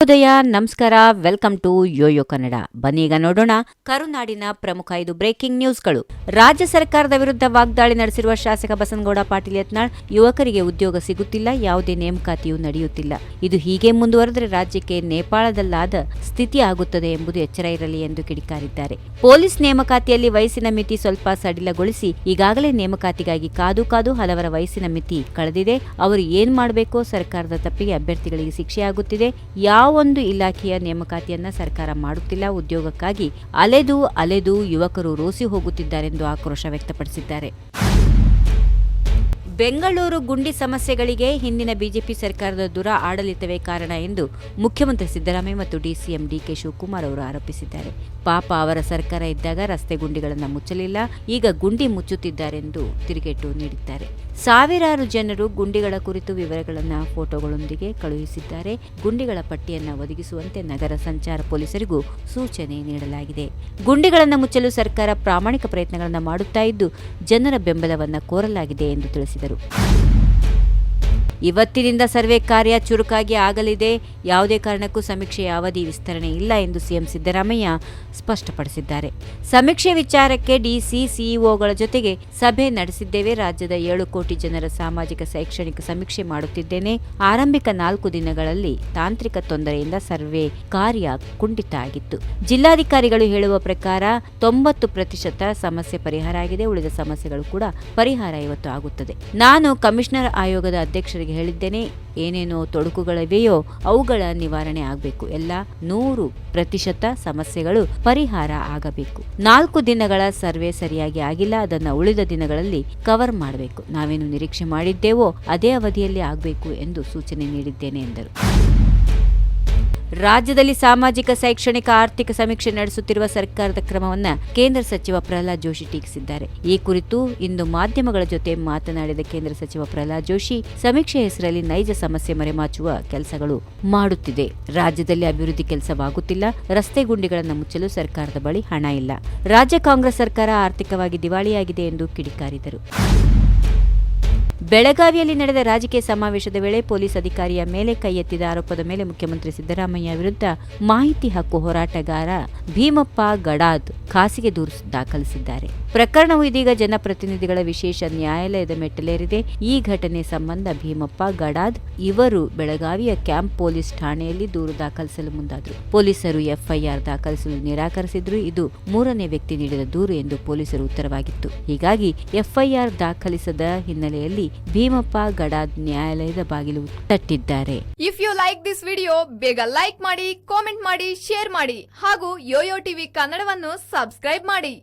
ಶುಭೋದಯ ನಮಸ್ಕಾರ welcome to Yoyo Kannada ಬನ್ನೀಗ ನೋಡೋಣ ಕರುನಾಡಿನ ಪ್ರಮುಖ ಐದು ಬ್ರೇಕಿಂಗ್ ನ್ಯೂಸ್ಗಳು ರಾಜ್ಯ ಸರ್ಕಾರದ ವಿರುದ್ಧ ವಾಗ್ದಾಳಿ ನಡೆಸಿರುವ ಶಾಸಕ ಬಸನಗೌಡ ಪಾಟೀಲ್ ಯತ್ನಾಳ್, ಯುವಕರಿಗೆ ಉದ್ಯೋಗ ಸಿಗುತ್ತಿಲ್ಲ, ಯಾವುದೇ ನೇಮಕಾತಿಯೂ ನಡೆಯುತ್ತಿಲ್ಲ. ಇದು ಹೀಗೆ ಮುಂದುವರೆದರೆ ರಾಜ್ಯಕ್ಕೆ ನೇಪಾಳದಲ್ಲಾದ ಸ್ಥಿತಿ ಆಗುತ್ತದೆ ಎಂಬುದು ಎಚ್ಚರ ಇರಲಿ ಎಂದು ಕಿಡಿಕಾರಿದ್ದಾರೆ. ಪೊಲೀಸ್ ನೇಮಕಾತಿಯಲ್ಲಿ ವಯಸ್ಸಿನ ಮಿತಿ ಸ್ವಲ್ಪ ಸಡಿಲಗೊಳಿಸಿ, ಈಗಾಗಲೇ ನೇಮಕಾತಿಗಾಗಿ ಕಾದು ಕಾದು ಹಲವರ ವಯಸ್ಸಿನ ಮಿತಿ ಕಳೆದಿದೆ. ಅವರು ಏನ್ ಮಾಡಬೇಕೋ ಸರ್ಕಾರದ ತಪ್ಪಿಗೆ ಅಭ್ಯರ್ಥಿಗಳಿಗೆ ಶಿಕ್ಷೆಯಾಗುತ್ತಿದೆ. ಯಾವೊಂದು ಇಲಾಖೆಯ ನೇಮಕಾತಿಯನ್ನ ಸರ್ಕಾರ ಮಾಡುತ್ತಿಲ್ಲ. ಉದ್ಯೋಗಕ್ಕಾಗಿ ಅಲೆದು ಅಲೆದು ಯುವಕರು ರೋಸಿ ಹೋಗುತ್ತಿದ್ದಾರೆಂದು ಆಕ್ರೋಶ ವ್ಯಕ್ತಪಡಿಸಿದ್ದಾರೆ. ಬೆಂಗಳೂರು ಗುಂಡಿ ಸಮಸ್ಯೆಗಳಿಗೆ ಹಿಂದಿನ ಬಿಜೆಪಿ ಸರ್ಕಾರದ ದುರ ಆಡಳಿತವೇ ಕಾರಣ ಎಂದು ಮುಖ್ಯಮಂತ್ರಿ ಸಿದ್ದರಾಮಯ್ಯ ಮತ್ತು ಡಿಸಿಎಂ ಡಿಕೆ ಶಿವಕುಮಾರ್ ಅವರು ಆರೋಪಿಸಿದ್ದಾರೆ. ಪಾಪ ಅವರ ಸರ್ಕಾರ ಇದ್ದಾಗ ರಸ್ತೆ ಗುಂಡಿಗಳನ್ನು ಮುಚ್ಚಲಿಲ್ಲ. ಈಗ ಗುಂಡಿ ಮುಚ್ಚುತ್ತಿದ್ದಾರೆಂದು ತಿರುಗೇಟು ನೀಡಿದ್ದಾರೆ. ಸಾವಿರಾರು ಜನರು ಗುಂಡಿಗಳ ಕುರಿತು ವಿವರಗಳನ್ನು ಫೋಟೋಗಳೊಂದಿಗೆ ಕಳುಹಿಸಿದ್ದಾರೆ. ಗುಂಡಿಗಳ ಪಟ್ಟಿಯನ್ನು ಒದಗಿಸುವಂತೆ ನಗರ ಸಂಚಾರ ಪೊಲೀಸರಿಗೂ ಸೂಚನೆ ನೀಡಲಾಗಿದೆ. ಗುಂಡಿಗಳನ್ನು ಮುಚ್ಚಲು ಸರ್ಕಾರ ಪ್ರಾಮಾಣಿಕ ಪ್ರಯತ್ನಗಳನ್ನು ಮಾಡುತ್ತಾ ಇದ್ದು ಜನರ ಬೆಂಬಲವನ್ನು ಕೋರಲಾಗಿದೆ ಎಂದು ತಿಳಿಸಿದರು. helicóptero. ಇವತ್ತಿನಿಂದ ಸರ್ವೆ ಕಾರ್ಯ ಚುರುಕಾಗಿ ಆಗಲಿದೆ. ಯಾವುದೇ ಕಾರಣಕ್ಕೂ ಸಮೀಕ್ಷೆಯ ಅವಧಿ ವಿಸ್ತರಣೆ ಇಲ್ಲ ಎಂದು ಸಿಎಂ ಸಿದ್ದರಾಮಯ್ಯ ಸ್ಪಷ್ಟಪಡಿಸಿದ್ದಾರೆ. ಸಮೀಕ್ಷೆ ವಿಚಾರಕ್ಕೆ ಡಿಸಿ ಸಿಇಒಗಳ ಜೊತೆಗೆ ಸಭೆ ನಡೆಸಿದ್ದೇವೆ. ರಾಜ್ಯದ ಏಳು ಕೋಟಿ ಜನರ ಸಾಮಾಜಿಕ ಶೈಕ್ಷಣಿಕ ಸಮೀಕ್ಷೆ ಮಾಡುತ್ತಿದ್ದೇನೆ. ಆರಂಭಿಕ ನಾಲ್ಕು ದಿನಗಳಲ್ಲಿ ತಾಂತ್ರಿಕ ತೊಂದರೆಯಿಂದ ಸರ್ವೆ ಕಾರ್ಯ ಕುಂಠಿತ ಆಗಿತ್ತು. ಜಿಲ್ಲಾಧಿಕಾರಿಗಳು ಹೇಳುವ ಪ್ರಕಾರ ತೊಂಬತ್ತು ಪ್ರತಿಶತ ಸಮಸ್ಯೆ ಪರಿಹಾರ ಆಗಿದೆ. ಉಳಿದ ಸಮಸ್ಯೆಗಳು ಕೂಡ ಪರಿಹಾರ ಇವತ್ತು ಆಗುತ್ತದೆ. ನಾನು ಕಮಿಷನರ್ ಆಯೋಗದ ಅಧ್ಯಕ್ಷರಿಗೆ ಹೇಳಿದ್ದೇನೆ, ಏನೇನೋ ತೊಡಕುಗಳಿವೆಯೋ ಅವುಗಳ ನಿವಾರಣೆ ಆಗಬೇಕು. ಎಲ್ಲ ನೂರು ಪ್ರತಿಶತ ಸಮಸ್ಯೆಗಳು ಪರಿಹಾರ ಆಗಬೇಕು. ನಾಲ್ಕು ದಿನಗಳ ಸರ್ವೆ ಸರಿಯಾಗಿ ಆಗಿಲ್ಲ, ಅದನ್ನು ಉಳಿದ ದಿನಗಳಲ್ಲಿ ಕವರ್ ಮಾಡಬೇಕು. ನಾವೇನು ನಿರೀಕ್ಷೆ ಮಾಡಿದ್ದೇವೋ ಅದೇ ಅವಧಿಯಲ್ಲಿ ಆಗಬೇಕು ಎಂದು ಸೂಚನೆ ನೀಡಿದ್ದೇನೆ ಎಂದರು. ರಾಜ್ಯದಲ್ಲಿ ಸಾಮಾಜಿಕ, ಶೈಕ್ಷಣಿಕ, ಆರ್ಥಿಕ ಸಮೀಕ್ಷೆ ನಡೆಸುತ್ತಿರುವ ಸರ್ಕಾರದ ಕ್ರಮವನ್ನ ಕೇಂದ್ರ ಸಚಿವ ಪ್ರಹ್ಲಾದ್ ಜೋಶಿ ಟೀಕಿಸಿದ್ದಾರೆ. ಈ ಕುರಿತು ಇಂದು ಮಾಧ್ಯಮಗಳ ಜೊತೆ ಮಾತನಾಡಿದ ಕೇಂದ್ರ ಸಚಿವ ಪ್ರಹ್ಲಾದ್ ಜೋಶಿ, ಸಮೀಕ್ಷೆ ಹೆಸರಲ್ಲಿ ನೈಜ ಸಮಸ್ಯೆ ಮರೆಮಾಚುವ ಕೆಲಸಗಳು ಮಾಡುತ್ತಿದೆ. ರಾಜ್ಯದಲ್ಲಿ ಅಭಿವೃದ್ಧಿ ಕೆಲಸವಾಗುತ್ತಿಲ್ಲ, ರಸ್ತೆ ಗುಂಡಿಗಳನ್ನು ಮುಚ್ಚಲು ಸರ್ಕಾರದ ಬಳಿ ಹಣ ಇಲ್ಲ. ರಾಜ್ಯ ಕಾಂಗ್ರೆಸ್ ಸರ್ಕಾರ ಆರ್ಥಿಕವಾಗಿ ದಿವಾಳಿಯಾಗಿದೆ ಎಂದು ಕಿಡಿಕಾರಿದರು. ಬೆಳಗಾವಿಯಲ್ಲಿ ನಡೆದ ರಾಜಕೀಯ ಸಮಾವೇಶದ ವೇಳೆ ಪೊಲೀಸ್ ಅಧಿಕಾರಿಯ ಮೇಲೆ ಕೈ ಎತ್ತಿದ ಆರೋಪದ ಮೇಲೆ ಮುಖ್ಯಮಂತ್ರಿ ಸಿದ್ದರಾಮಯ್ಯ ವಿರುದ್ಧ ಮಾಹಿತಿ ಹಕ್ಕು ಹೋರಾಟಗಾರ ಭೀಮಪ್ಪ ಗಡಾದ್ ಖಾಸಗಿ ದೂರು ದಾಖಲಿಸಿದ್ದಾರೆ. ಪ್ರಕರಣವು ಇದೀಗ ಜನಪ್ರತಿನಿಧಿಗಳ ವಿಶೇಷ ನ್ಯಾಯಾಲಯದ ಮೆಟ್ಟಲೇರಿದೆ. ಈ ಘಟನೆ ಸಂಬಂಧ ಭೀಮಪ್ಪ ಗಡಾದ್, ಇವರು ಬೆಳಗಾವಿಯ ಕ್ಯಾಂಪ್ ಪೊಲೀಸ್ ಠಾಣೆಯಲ್ಲಿ ದೂರು ದಾಖಲಿಸಲು ಮುಂದಾದರು. ಪೊಲೀಸರು ಎಫ್ಐಆರ್ ದಾಖಲಿಸಲು ನಿರಾಕರಿಸಿದ್ರು. ಇದು ಮೂರನೇ ವ್ಯಕ್ತಿ ನೀಡಿದ ದೂರು ಎಂದು ಪೊಲೀಸರು ಉತ್ತರವಾಗಿತ್ತು. ಹೀಗಾಗಿ ಎಫ್ಐಆರ್ ದಾಖಲಿಸದ ಹಿನ್ನೆಲೆಯಲ್ಲಿ ಭೀಮಪ್ಪ ಗಡಾದ್ ನ್ಯಾಯಾಲಯದ ಬಾಗಿಲು ತಟ್ಟಿದ್ದಾರೆ. If you like this video ಬೇಗ ಲೈಕ್ ಮಾಡಿ ಕಾಮೆಂಟ್ ಮಾಡಿ ಶೇರ್ ಮಾಡಿ ಹಾಗೂ ಯೋಯೋ ಟಿವಿ ಕನ್ನಡವನ್ನು ಸಬ್ಸ್ಕ್ರೈಬ್ ಮಾಡಿ.